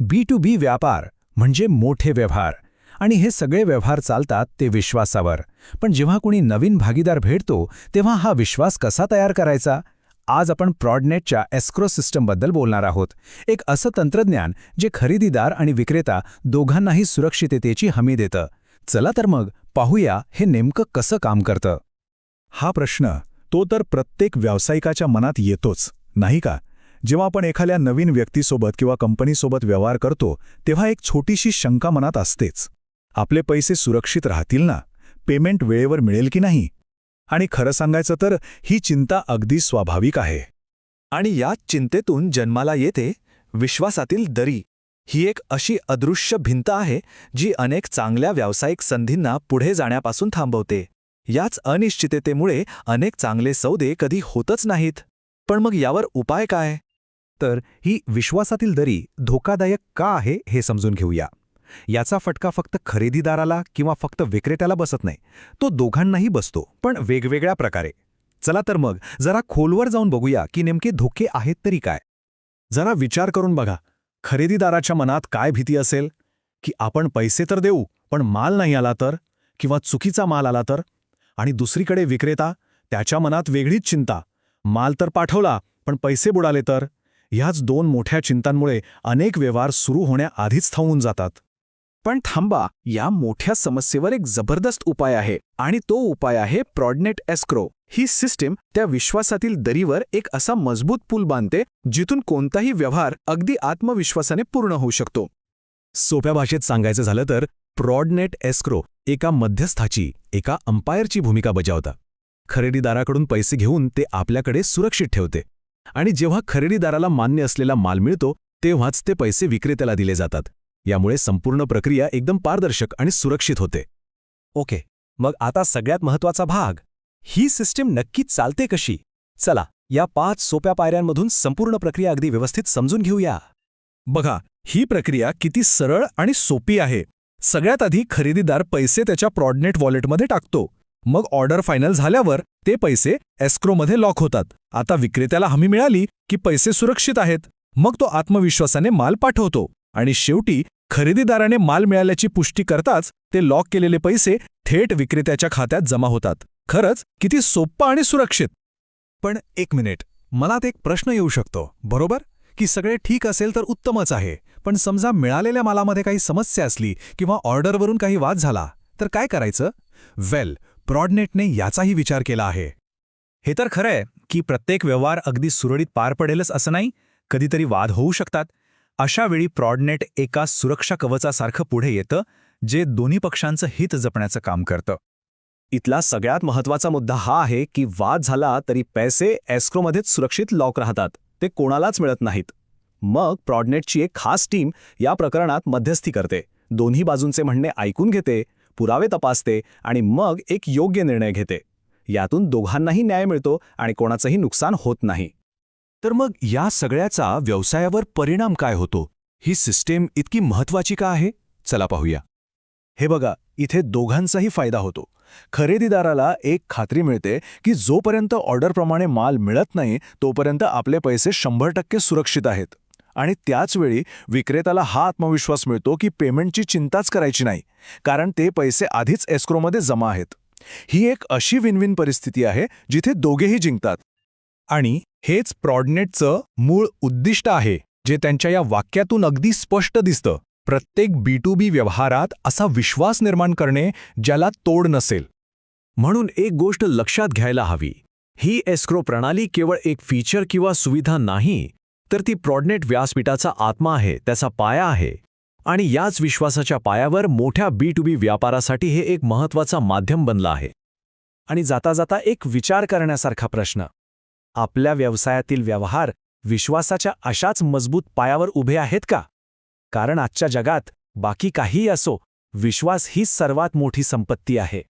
B to be व्यापार म्हणजे मोठे व्यवहार. आणि हे सगळे व्यवहार चालतात ते विश्वासावर. पण जेव्हा कोणी नवीन भागीदार भेटतो तेव्हा हा विश्वास कसा तयार करायचा? आज आपण प्रॉडनेटच्या एस्क्रो सिस्टमबद्दल बोलणार आहोत. एक असं तंत्रज्ञान जे खरेदीदार आणि विक्रेता दोघांनाही सुरक्षिततेची हमी देतं. चला तर मग पाहूया हे नेमकं कसं काम करतं. हा प्रश्न तो तर प्रत्येक व्यावसायिकाच्या मनात येतोच नाही का? जेव्हा आपण एखाद्या नवीन व्यक्तीसोबत किंवा कंपनीसोबत व्यवहार करतो तेव्हा एक छोटीशी शंका मनात असतेच. आपले पैसे सुरक्षित राहतील ना? पेमेंट वेळेवर मिळेल की नाही? आणि खरं सांगायचं तर ही चिंता अगदी स्वाभाविक आहे. आणि याच चिंतेतून जन्माला येते विश्वासातील दरी. ही एक अशी अदृश्य भिंत आहे जी अनेक चांगल्या व्यावसायिक संधींना पुढे जाण्यापासून थांबवते. याच अनिश्चिततेमुळे अनेक चांगले सौदे कधी होतच नाहीत. पण मग यावर उपाय काय? तर ही विश्वासातील दरी धोकादायक का आहे हे समजून घेऊया. याचा फटका फक्त खरेदीदाराला किंवा फक्त विक्रेत्याला बसत नाही तो दोघांनाही बसतो पण वेगवेगळ्या प्रकारे. चला तर मग जरा खोलवर जाऊन बघूया की नेमके धोके आहेत तरी काय. जरा विचार करून बघा खरेदीदाराच्या मनात काय भीती असेल? की आपण पैसे तर देऊ पण माल नाही आला तर? किंवा चुकीचा माल आला तर? आणि दुसरीकडे विक्रेता त्याच्या मनात वेगळीच चिंता. माल तर पाठवला पण पैसे बुडाले तर? ह्याच दोन मोठ्या चिंतांमुळे अनेक व्यवहार सुरू होण्याआधीच थांबून जातात. पण थांबा या मोठ्या समस्येवर एक जबरदस्त उपाय आहे आणि तो उपाय आहे प्रॉडनेट एस्क्रो. ही सिस्टीम त्या विश्वासातील दरीवर एक असा मजबूत पूल बांधते जिथून कोणताही व्यवहार अगदी आत्मविश्वासाने पूर्ण होऊ शकतो. सोप्या भाषेत सांगायचं झालं तर प्रॉडनेट एस्क्रो एका मध्यस्थाची एका अंपायरची भूमिका बजावता. खरेदीदाराकडून पैसे घेऊन ते आपल्याकडे सुरक्षित ठेवते. आणि जेव्हा खरेदीदाराला मान्य असलेला माल मिळतो तेव्हाच ते पैसे विक्रेत्याला दिले जातात. यामुळे संपूर्ण प्रक्रिया एकदम पारदर्शक आणि सुरक्षित होते. ओके मग आता सगळ्यात महत्त्वाचा भाग. ही सिस्टीम नक्कीच चालते कशी? चला या पाच सोप्या पायऱ्यांमधून संपूर्ण प्रक्रिया अगदी व्यवस्थित समजून घेऊया. बघा ही प्रक्रिया किती सरळ आणि सोपी आहे. सगळ्यात आधी खरेदीदार पैसे त्याच्या प्रॉडनेट वॉलेटमध्ये टाकतो. मग ऑर्डर फायनल झाल्यावर ते पैसे एस्क्रोमध्ये लॉक होतात. आता विक्रेत्याला हमी मिळाली की पैसे सुरक्षित आहेत. मग तो आत्मविश्वासाने माल पाठवतो आणि शेवटी खरेदीदाराने माल मिळाल्याची पुष्टी करताच ते लॉक केलेले पैसे थेट विक्रेत्याच्या खात्यात जमा होतात. खरंच किती सोप्पं आणि सुरक्षित! पण एक मिनिट मनात एक प्रश्न येऊ शकतो बरोबर? की सगळे ठीक असेल तर उत्तमच आहे पण समजा मिळालेल्या मालामध्ये काही समस्या असली किंवा ऑर्डरवरून काही वाद झाला तर काय करायचं? वेल प्रॉडनेटने याचाही विचार केला आहे. हे तर खरं आहे की प्रत्येक व्यवहार अगदी सुरळीत पार पडेलच असं नाही कधीतरी वाद होऊ शकतात. अशा वेळी प्रॉडनेट एका सुरक्षा कवचासारखं पुढे येतं जे दोन्ही पक्षांचं हित जपण्याचं काम करतं. इथला सगळ्यात महत्त्वाचा मुद्दा हा आहे की वाद झाला तरी पैसे एस्क्रोमध्येच सुरक्षित लॉक राहतात ते कोणालाच मिळत नाहीत. मग प्रॉडनेटची एक खास टीम या प्रकरणात मध्यस्थी करते. दोन्ही बाजूंचे म्हणणे ऐकून घेते पुरावे तपासते आणि मग एक योग्य निर्णय घेते. यातून दोघांनाही न्याय मिळतो आणि कोणाचंही नुकसान होत नाही. तर मग या सगळ्याचा व्यवसायावर परिणाम काय होतो? ही सिस्टेम इतकी महत्वाची का आहे? चला पाहूया. हे बघा इथे दोघांचाही फायदा होतो. खरेदीदाराला एक खात्री मिळते की जोपर्यंत ऑर्डरप्रमाणे माल मिळत नाही तोपर्यंत आपले पैसे शंभर टक्के सुरक्षित आहेत. आणि त्याचवेळी विक्रेत्याला हा आत्मविश्वास मिळतो की पेमेंटची चिंताच करायची नाही कारण ते पैसे आधीच एस्क्रोमध्ये जमा आहेत. ही एक अशी विनविन परिस्थिती आहे जिथे दोघेही जिंकतात. आणि हेच प्रॉडनेटचं मूळ उद्दिष्ट आहे जे त्यांच्या या वाक्यातून अगदी स्पष्ट दिसतं. प्रत्येक बी टू बी व्यवहारात असा विश्वास निर्माण करणे ज्याला तोड नसेल. म्हणून एक गोष्ट लक्षात घ्यायला हवी. ही एस्क्रो प्रणाली केवळ एक फीचर किंवा सुविधा नाही तर ती प्रॉडनेट व्यासपीठाचा आत्मा आहे त्याचा पाया आहे. आणि याच विश्वासाच्या पायावर मोठ्या बी टू बी व्यापारासाठी हे एक महत्त्वाचा माध्यम बनलं आहे. आणि जाता जाता एक विचार करण्यासारखा प्रश्न. आपल्या व्यवसायातील व्यवहार विश्वासाच्या अशाच मजबूत पायावर उभे आहेत का? कारण आजच्या जगात बाकी काहीही असो विश्वास हीच सर्वात मोठी संपत्ती आहे.